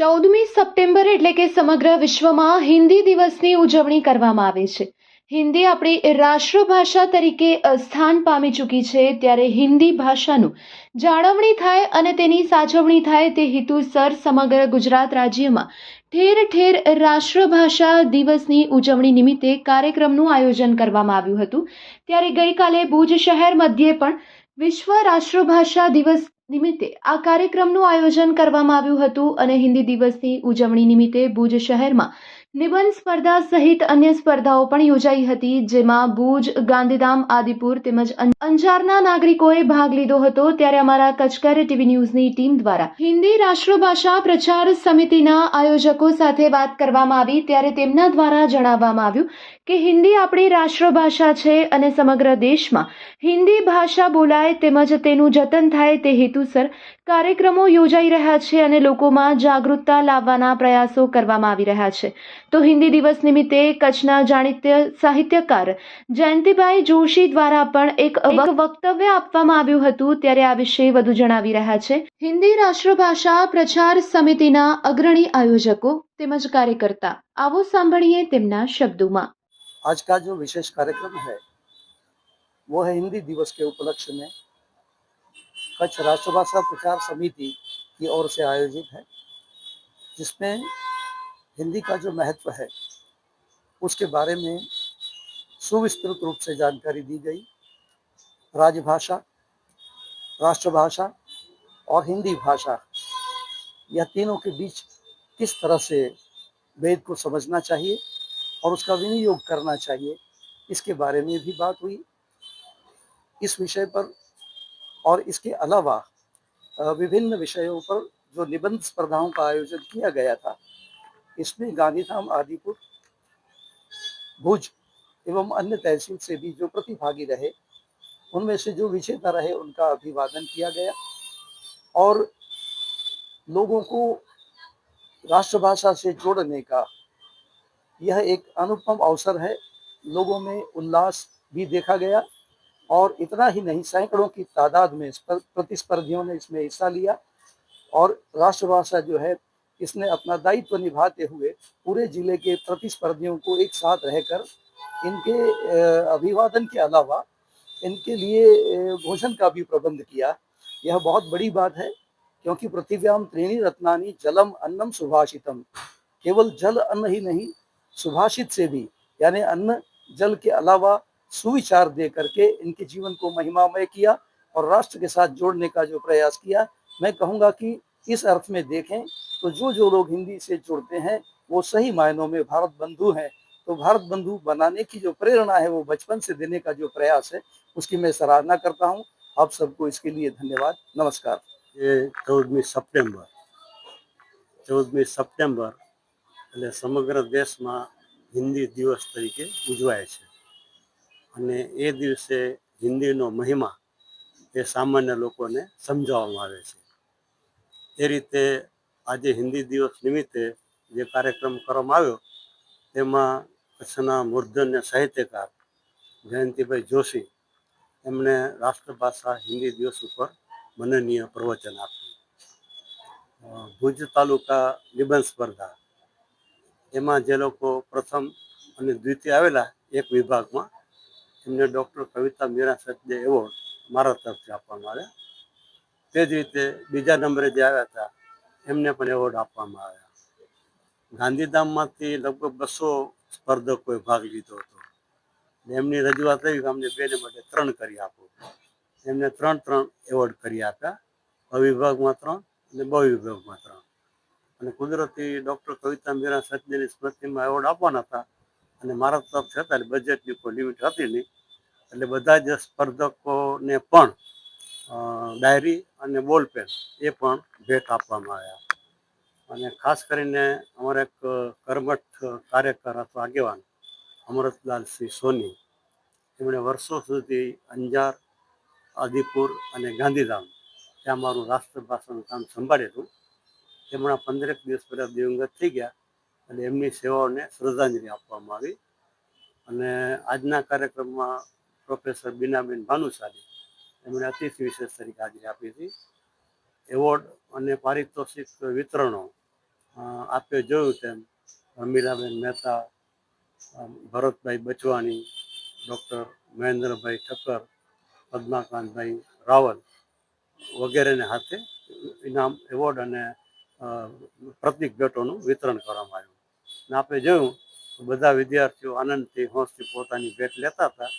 ચૌદમી સપ્ટેમ્બર એટલે કે સમગ્ર વિશ્વમાં હિન્દી દિવસની ઉજવણી કરવામાં આવે છે. હિન્દી આપણી રાષ્ટ્રભાષા તરીકે સ્થાન પામી ચૂકી છે ત્યારે હિન્દી ભાષાનું જાળવણી થાય અને તેની સાચવણી થાય તે હેતુસર સમગ્ર ગુજરાત રાજ્યમાં ઠેર ઠેર રાષ્ટ્રભાષા દિવસની ઉજવણી નિમિત્તે કાર્યક્રમનું આયોજન કરવામાં આવ્યું હતું. ત્યારે ગઈકાલે ભુજ શહેર મધ્યે પણ વિશ્વ રાષ્ટ્રભાષા દિવસ નિમિત્તે આ કાર્યક્રમનું આયોજન કરવામાં આવ્યું હતું અને હિન્દી દિવસની ઉજવણી નિમિત્તે ભુજ શહેરમાં નિબંધ સ્પર્ધા સહિત અન્ય સ્પર્ધાઓ પણ યોજાઈ હતી, જેમાં ભુજ, ગાંધીધામ, આદિપુર તેમજ અંજારના નાગરિકોએ ભાગ લીધો હતો ત્યારે અમારા કચકર ટીવી ન્યૂઝની ટીમ દ્વારા હિન્દી રાષ્ટ્રભાષા પ્રચાર સમિતિના આયોજકો સાથે વાત કરવામાં આવી ત્યારે તેમના દ્વારા જણાવવામાં આવ્યું કે હિન્દી આપણી રાષ્ટ્રભાષા છે અને સમગ્ર દેશમાં હિન્દી ભાષા બોલાય તેમજ તેનું જતન થાય તે હેતુસર કાર્યક્રમો યોજાઈ રહ્યા છે અને લોકોમાં જાગૃતતા લાવવાના પ્રયાસો કરવામાં આવી રહ્યા છે તો હિન્દી દિવસ નિમિત્તે કચ્છના જાણીત્ય સાહિત્યકાર જયંતિભાઈ જોશી દ્વારા પણ એક વક- વક્તવ્ય આપવામાં આવ્યું હતું ત્યારે આ વિશે વધુ જણાવી રહ્યા છે હિન્દી રાષ્ટ્રભાષા પ્રચાર સમિતિના અગ્રણી આયોજકો તેમજ કાર્યકર્તા આવો સાંભળીએ તેમના શબ્દોમાં आज का जो विशेष कार्यक्रम है वो है हिंदी दिवस के उपलक्ष्य में कच्छ राष्ट्रभाषा प्रचार समिति की ओर से आयोजित है, जिसमें हिंदी का जो महत्व है, उसके बारे में सुविस्तृत रूप से जानकारी दी गई। राजभाषा, राष्ट्रभाषा और हिंदी भाषा, यह तीनों के बीच किस तरह से वेद को समझना चाहिए और उसका विनियोग करना चाहिए, इसके बारे में भी बात हुई। इस विषय पर और इसके अलावा अ, विभिन्न विषयों पर जो निबंध स्पर्धाओं का आयोजन किया गया था इसमें गांधीधाम आदिपुर भुज एवं अन्य तहसील से भी जो प्रतिभागी रहे उनमें से जो विजेता रहे उनका अभिवादन किया गया और लोगों को राष्ट्रभाषा से जोड़ने का यह एक अनुपम अवसर है लोगों में उल्लास भी देखा गया और इतना ही नहीं, सैकड़ों की तादाद में प्रतिस्पर्धियों ने इसमें हिस्सा लिया और राष्ट्रभाषा जो है, इसने अपना दायित्व निभाते हुए पूरे ज़िले के प्रतिस्पर्धियों को एक साथ रहकर इनके अभिवादन के अलावा इनके लिए भोजन का भी प्रबंध किया। यह बहुत बड़ी बात है, क्योंकि पृथ्व्याम त्रीणी रत्नानी जलम अन्नम सुभाषितम। केवल जल अन्न ही नहीं, सुभाषित से भी, यानी अन्न जल के अलावा सुविचार दे करके इनके जीवन को महिमामय किया और राष्ट्र के साथ जोड़ने का जो प्रयास किया मैं कहूँगा कि इस अर्थ में देखें तो जो जो लोग हिंदी से जुड़ते हैं वो सही मायनों में भारत बंधु हैं तो भारत बंधु बनाने की जो प्रेरणा है वो बचपन से देने का जो प्रयास है उसकी मैं सराहना करता हूँ आप सबको इसके लिए धन्यवाद नमस्कार એ ચૌદમી સપ્ટેમ્બર ચૌદમી સપ્ટેમ્બર એટલે સમગ્ર દેશમાં હિન્દી દિવસ તરીકે ઉજવાય છે અને એ દિવસે હિન્દીનો મહિમા એ સામાન્ય લોકોને સમજાવવામાં આવે છે. એ રીતે આજે હિન્દી દિવસ નિમિત્તે જે કાર્યક્રમ કરવામાં આવ્યો તેમાં કચ્છના મૂર્ધન્ય સાહિત્યકાર જયંતિભાઈ જોશી એમણે રાષ્ટ્રભાષા હિન્દી દિવસ ઉપર મનનીય પ્રવચન આપ્યું. ભુજ તાલુકા નિબંધ સ્પર્ધા. એમાં જે લોકો પ્રથમ અને દ્વિતીય આવેલા, એક વિભાગમાં એમને ડૉક્ટર કવિતા મીરા સચદે એવોર્ડ મારા તરફથી આપવામાં આવ્યા. તે જ રીતે બીજા નંબરે જે આવ્યા હતા, એમને પણ એવોર્ડ આપવામાં આવ્યા. ગાંધીધામમાંથી લગભગ બસો સ્પર્ધકોએ ભાગ લીધો હતો. એમની રજૂઆત એવી કે અમને બેને માટે ત્રણ કરી આપો. એમને ત્રણ ત્રણ એવોર્ડ કરી આપ્યા. અવિભાગમાં વિભાગમાં ત્રણ અને બહુ વિભાગમાં ત્રણ. અને કુદરતી ડૉક્ટર કવિતા મીરા સચદેની સ્મૃતિમાં એવોર્ડ આપવાના હતા. અને મારા તરફ છતાં બજેટની કોઈ લિમિટ હતી નહીં. એટલે બધા જ સ્પર્ધકોને પણ ડાયરી અને બોલ પેન એ પણ ભેટ આપવામાં આવ્યા. અને ખાસ કરીને અમારા એક કર્મઠ કાર્યકર અથવા આગેવાન અમૃતલાલ સિંહ સોની, એમણે વર્ષો સુધી અંજાર, આદિપુર અને ગાંધીધામ, ત્યાં મારું રાષ્ટ્રભાષાનું કામ સંભાળેલું. એમણે પંદરેક દિવસ પહેલાં દિવંગત થઈ ગયા. અને એમની સેવાઓને શ્રદ્ધાંજલિ આપવામાં આવી. અને આજના કાર્યક્રમમાં પ્રોફેસર બીનાબેન ભાનુશાલી એમણે અતિથિ વિશેષ તરીકે હાજરી આપી હતી. એવોર્ડ અને પારિતોષિક વિતરણો આપ્યો આપે જોયું તેમ રમીલાબેન મહેતા ભરતભાઈ બચવાની ડૉક્ટર મહેન્દ્રભાઈ ઠક્કર, પદ્માકાંતભાઈ રાવલ વગેરેને હાથે ઇનામ, એવોર્ડ અને પ્રતિક ભેટોનું વિતરણ કરવામાં આવ્યું. અને આપણે જોયું તો બધા વિદ્યાર્થીઓ આનંદથી હોંશથી પોતાની ભેટ લેતા હતા.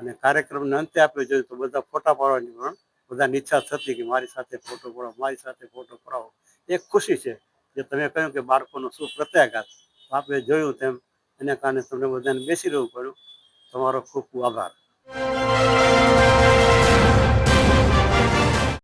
અને કાર્યક્રમના અંતે આપણે જોયું તો બધા ફોટા પાડવાની પણ બધાની ઈચ્છા થતી કે મારી સાથે ફોટો પડાવો, મારી સાથે ફોટો પડાવો. એક ખુશી છે જે તમે કહ્યું કે બાળકોનો શું પ્રત્યાઘાત આપણે જોયું તેમ એને કારણે તમને બધાને બેસી રહેવું પડ્યું. તમારો ખૂબ ખૂબ આભાર.